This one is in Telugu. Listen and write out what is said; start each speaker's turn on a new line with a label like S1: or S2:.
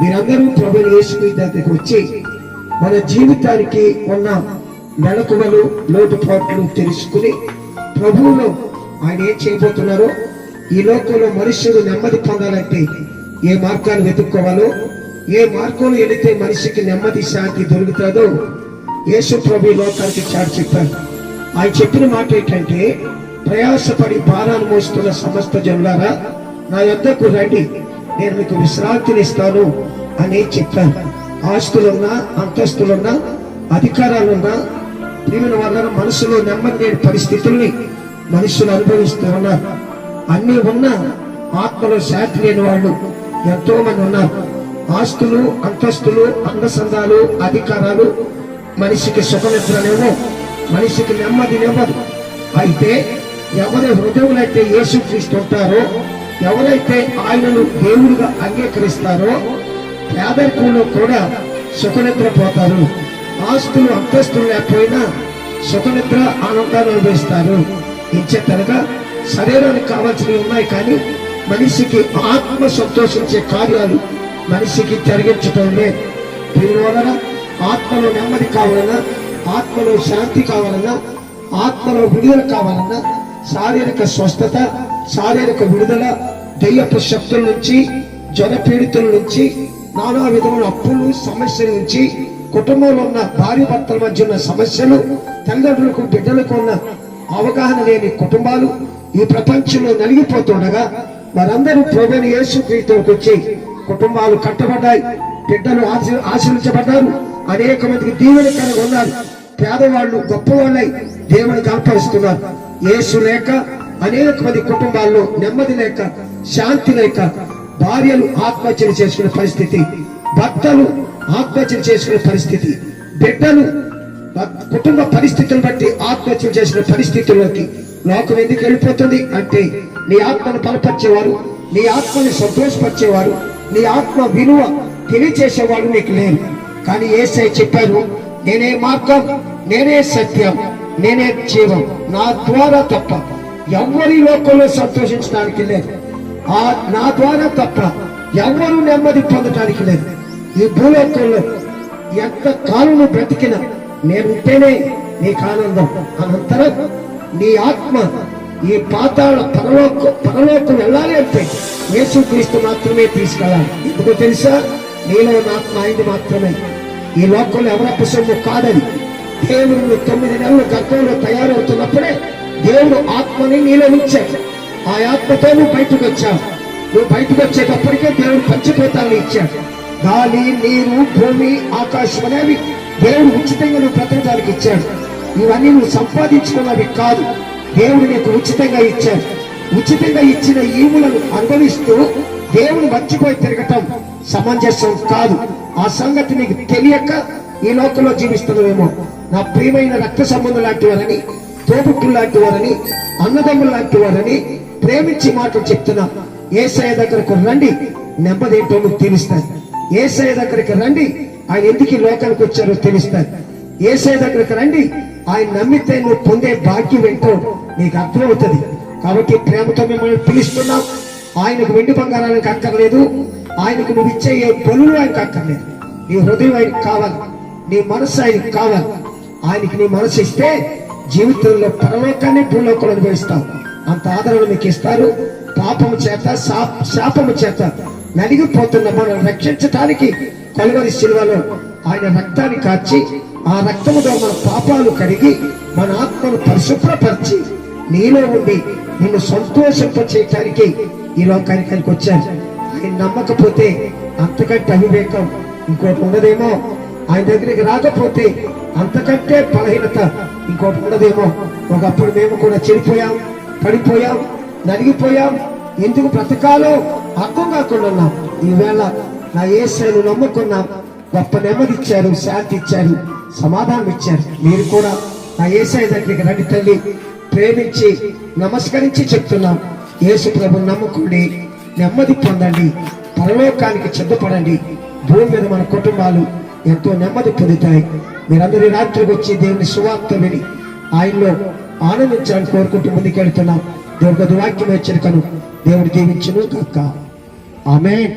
S1: మీరందరూ ప్రభుని యేసు దగ్గరికి వచ్చి మన జీవితానికి ఉన్న మెలకువలు లోటుపాట్లు తెలుసుకుని ప్రభువులో ఆయన ఏం చేయబోతున్నారో ఈ లోకంలో మనుషులు నెమ్మది పొందాలంటే ఏ మార్గాన్ని వెతుక్కోవాలో ఏ మార్గంలో వెళితే మనిషికి నెమ్మది శాంతి దొరుకుతుందో యేసు ప్రభు లోకానికి చాటు చెప్పారు. ఆయన చెప్పిన మాట ఏంటంటే ప్రయాసపడి భారాన్ని మోస్తున్న సమస్త జనులారా నా యొద్దకు రండి. నేను మీకు విశ్రాంతినిస్తాను అని చెప్పాను. ఆస్తులున్నా అంతస్తులున్నా అధికారాలున్నా ప్రియమైన వలన మనసులో నెమ్మది లేని పరిస్థితుల్ని మనుషులు అనుభవిస్తూ ఉన్నారు అన్నీ ఉన్నా ఆత్మలో శాంతి లేని వాళ్ళు ఎంతో మంది ఉన్నారు. ఆస్తులు అంతస్తులు అంగసంధాలు అధికారాలు మనిషికి సుఖనిద్రనేమో మనిషికి నెమ్మది నెమ్మది అయితే ఎవరి హృదయంలో యేసుక్రీస్తు ఉంటారో ఎవరైతే ఆయనను దేవుడిగా అంగీకరిస్తారో పేదరికంలో కూడా సుఖనిద్ర పోతారు ఆస్తులు అంతస్తులు లేకపోయినా సుఖనిద్ర ఆనందాన్ని అనుభవిస్తారు. ఇచ్చేతనగా శరీరానికి కావాల్సినవి ఉన్నాయి కానీ మనిషికి ఆత్మ సంతోషించే కార్యాలు మనిషికి జరిగించటమే. దీనివలన దీని వలన ఆత్మలో నెమ్మది కావాలన్నా ఆత్మలో శాంతి కావాలన్నా ఆత్మలో విడుదల కావాలన్నా శారీరక స్వస్థత శారీరక విడుదల దయ్యపు శక్తుల నుంచి జ్వరపీడితుల నుంచి నానా విధమైన అప్పులు సమస్యల నుంచి కుటుంబంలో ఉన్న భార్య భర్తల మధ్య ఉన్న సమస్యలు తల్లిదండ్రులకు బిడ్డలకు ఉన్న అవగాహన లేని కుటుంబాలు ఈ ప్రపంచంలో నలిగిపోతుండగా వారందరూ ప్రోగని యేసు క్రీస్తులకు వచ్చి కుటుంబాలు కట్టబడ్డాయి బిడ్డలు ఆశీ- ఆశ్రయించబడ్డారు అనేక మందికి దీవెనకరంగా ఉన్నారు. పేదవాళ్ళు గొప్పవాళ్ళై దేవుని కనపరుస్తున్నారు యేసు లేక అనేక మంది కుటుంబాల్లో నెమ్మది లేక శాంతి లేక భార్యలు ఆత్మహత్యలు చేసుకునే పరిస్థితి భర్తలు ఆత్మహత్యలు చేసుకునే పరిస్థితి బిడ్డలు కుటుంబ పరిస్థితులను బట్టి ఆత్మహత్యలు చేసిన పరిస్థితుల్లోకి లోకం ఎందుకు వెళ్ళిపోతుంది అంటే నీ ఆత్మను బలపరిచేవారు నీ ఆత్మని సంతోషపరిచేవారు నీ ఆత్మ విలువ తెలియచేసేవాడు నీకు లేరు. కానీ ఏసై చెప్పారు నేనే మార్గం నేనే సత్యం నేనే జీవం నా ద్వారా తప్ప ఎవరి లోకంలో సంతోషించడానికి లేదు. ఆ నా ద్వారా తప్ప ఎవరు నెమ్మది పొందటానికి లేదు. ఈ భూలోకంలో ఎంత కాలం నువ్వు బ్రతికినా నేను ఉంటేనే నీకు ఆనందం. అనంతరం నీ ఆత్మ ఈ పాతాళ పరలోక పరలోకం వెళ్ళాలి అంటే యేసుక్రీస్తు మాత్రమే తీసుకెళ్ళాలి. ఎందుకో తెలుసా? నీలో ఆత్మ అయింది మాత్రమే. ఈ లోకంలో ఎవరప్ప సొమ్ము కాదని దేవుడు తొమ్మిది నెలలు గర్భంలో తయారవుతున్నప్పుడే దేవుడు ఆత్మని నీలో ఇచ్చాడు ఆ ఆత్మతో నువ్వు బయటకు వచ్చావు నువ్వు బయటకు వచ్చేటప్పటికే దేవుడు పంచభూతాలు ఇచ్చాడు. గాలి నీరు భూమి ఆకాశం అనేవి దేవుడు ఉచితంగా నువ్వు బ్రతకడానికి ఇచ్చాడు. ఇవన్నీ నువ్వు సంపాదించుకున్నవి కాదు. దేవుడు నీకు ఉచితంగా ఇచ్చాడు. ఉచితంగా ఇచ్చిన ఈవులను అనుభవిస్తూ దేవుని మర్చిపోయి తిరగటం సమంజసం కాదు. ఆ సంగతి నీకు తెలియక ఈ లోకంలో జీవిస్తున్నావేమో. నా ప్రియమైన రక్త సంబంధం లాంటి వారని లాంటి వారని అన్నదమ్ములు లాంటి వారని ప్రేమించి మాటలు చెప్తున్న ఏసఐ దగ్గరకు రండి. నెమ్మదేంటో మీకు తెలుస్తాను ఏసఐ దగ్గరికి రండి. ఆయన ఎందుకు ఈ లోకానికి వచ్చారో తెలుస్తాను ఏసఐ దగ్గరికి రండి. ఆయన నమ్మితే నువ్వు పొందే భాగ్యం ఏంటో నీకు అర్థమవుతుంది. కాబట్టి ప్రేమతో మిమ్మల్ని పిలుస్తున్నాం. ఆయనకు వెండి బంగారానికి అక్కర్లేదు. ఆయనకు నువ్వు ఇచ్చే ఏ బలులు ఆయనకు అక్కర్లేదు. నీ హృదయం ఆయనకు కావాలి. నీ మనసు ఆయనకు కావాలి. ఆయనకి నీ మనసు ఇస్తే జీవితంలో పరలోకాన్ని భూలోకంలో అనుభవిస్తాం అంత ఆదరణ మీకు ఇస్తారు. పాపము చేత శాపము చేత నలిగిపోతున్న మనం రక్షించటానికి కొలవరి శిల్వలో ఆయన రక్తాన్ని కార్చి ఆ రక్తముతో మన పాపాలు కడిగి మన ఆత్మను పరిశుభ్రపరిచి నీలో ఉండి నిన్ను సంతోషింప చేయటానికి ఈ లోకానికి వచ్చారు. ఆయన నమ్మకపోతే అంతకంటే అవివేకం ఇంకోటి ఉండదేమో. ఆయన దగ్గరికి రాకపోతే అంతకంటే బలహీనత ఇంకోటి ఉండదేమో. ఒకప్పుడు మేము కూడా చెడిపోయాం పడిపోయాం నలిగిపోయాం. ఎందుకు బ్రతకాలో అర్థం కాకుండా ఉన్నాం. ఈవేళ నా ఏసైను నమ్ముకున్నాం. గొప్ప నెమ్మది ఇచ్చారు శాంతి ఇచ్చారు సమాధానం ఇచ్చారు మీరు కూడా నా ఏసై దగ్గరికి రండి తల్లి. ప్రేమించి నమస్కరించి చెప్తున్నాం. యేసు ప్రభు నమ్ముకోండి నెమ్మది పొందండి పరలోకానికి సిద్ధపడండి భూమి మీద మన కుటుంబాలు ఎంతో నెమ్మది పొందుతాయి. మీరందరూ రాత్రికి వచ్చి దేవుని సువార్త విని ఆయనలో ఆనందించాలని కోరుకుంటూ ముందుకెళ్తున్నాం. దేవుడి వాక్యం హెచ్చరికను దేవుడు దీవించును కాక ఆమె